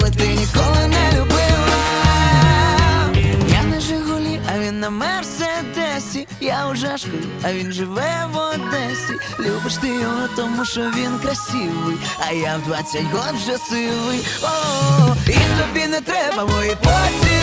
ніколи ти ніколи не любила. Я на Жигулі, а він на Мерседесі. Я у Жашкові, а він живе в Одесі. Любиш ти його, тому що він красивий, а я в 20 год вже сивий. О, і тобі не треба мої поцілунки.